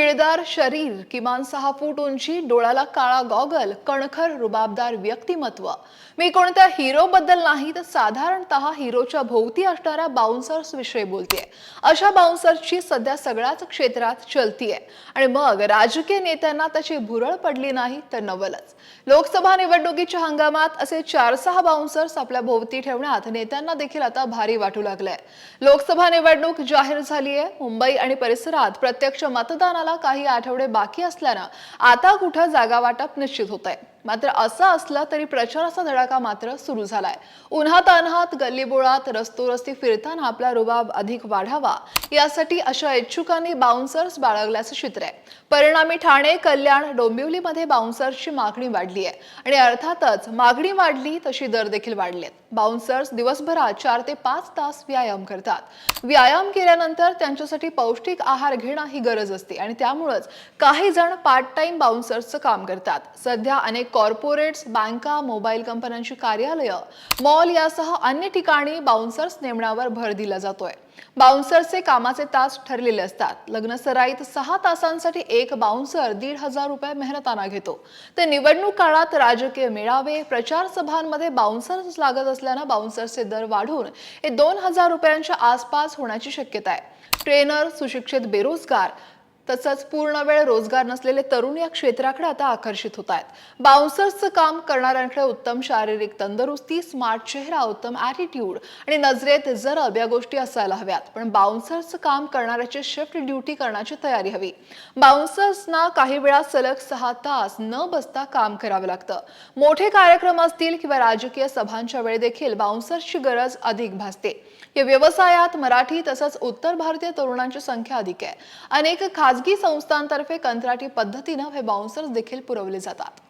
पिळदार शरीर किमान सहा फूट उंची डोळ्याला काळा गॉगल कणखर रुबाबदार व्यक्तिमत्व. मी कोणत्या हिरो बद्दल नाही तर साधारणतः हिरोच्या भोवती असणाऱ्या बाउन्सर्स विषयी बोलतेय. अशा बाउन्सर्सची सध्या सगळ्याच क्षेत्रात चलतीये. आणि मग राजकीय नेत्यांना त्याची भुरळ पडली नाही तर नवलच. लोकसभा निवडणुकीच्या हंगामात असे चार सहा बाउन्सर्स आपल्या भोवती ठेवण्यात नेत्यांना देखील आता भारी वाटू लागलंय. लोकसभा निवडणूक जाहीर झाली आहे मुंबई आणि परिसरात प्रत्यक्ष मतदानाला काही आठवडे बाकी असल्यानं आता कुठं जागा वाटप निश्चित होत आहे मात्र असं असलं तरी प्रचाराचा धडाका मात्र सुरू झालाय. उन्हात अनहात गल्लीबोळात रस्तोरस्ती फिरताना आपला रुबाब अधिक वाढावा. यासाठी अशा इच्छुकांनी बाउन्सर्स बाळगल्याचं चित्र आहे. परिणामी ठाणे कल्याण डोंबिवलीमध्ये बाउन्सर्सची मागणी वाढली आहे. आणि अर्थातच मागणी वाढली तशी दर देखील वाढलेत बाउन्सर्स दिवसभरात चार ते पाच तास व्यायाम करतात. व्यायाम केल्यानंतर त्यांच्यासाठी पौष्टिक आहार घेणं ही गरज असते आणि त्यामुळंच काही जण पार्ट टाइम बाउन्सर्सचं काम करतात. सध्या अनेक कॉर्पोरेट्स बँका मोबाईल कंपन्यांची कार्यालयं मॉल यासह अन्य ठिकाणी बाउन्सर्स नेमण्यावर भर दिला जातोय. बाउन्सरचे कामाचे तास ठरलेले असतात. लग्न सराईत सहा तासांसाठी एक बाउन्सर दीड हजार रुपये मेहनताना घेतो. ते निवडणूक काळात राजकीय मेळावे प्रचार सभांमध्ये बाउन्सर्स लागत असल्यानं बाउन्सरचे दर वाढून हे दोन हजार रुपयांच्या आसपास होण्याची शक्यता आहे. ट्रेनर सुशिक्षित बेरोजगार तसंच पूर्ण वेळ रोजगार नसलेले तरुण या क्षेत्राकडे आता आकर्षित होत आहेत. बाउन्सर्सचं काम करणाऱ्यांकडे उत्तम शारीरिक तंदुरुस्ती स्मार्ट चेहरा उत्तम ॲटिट्यूड आणि नजरेत जरब या गोष्टी असायला हव्यात पण बाउन्सर्सचं काम करणाऱ्याची शिफ्ट ड्युटी करण्याची तयारी हवी. बाउन्सर्सना काही वेळा सलग सहा तास न बसता काम करावं लागतं. मोठे कार्यक्रम असतील किंवा राजकीय सभांच्या वेळी देखील बाउन्सर्सची गरज अधिक भासते. या व्यवसायात मराठी तसंच उत्तर भारतीय तरुणांची संख्या अधिक आहे. अनेक खाजगी संस्थांतर्फे कंत्राटी पद्धतीनं हे बाउन्सर्स देखील पुरवले जातात.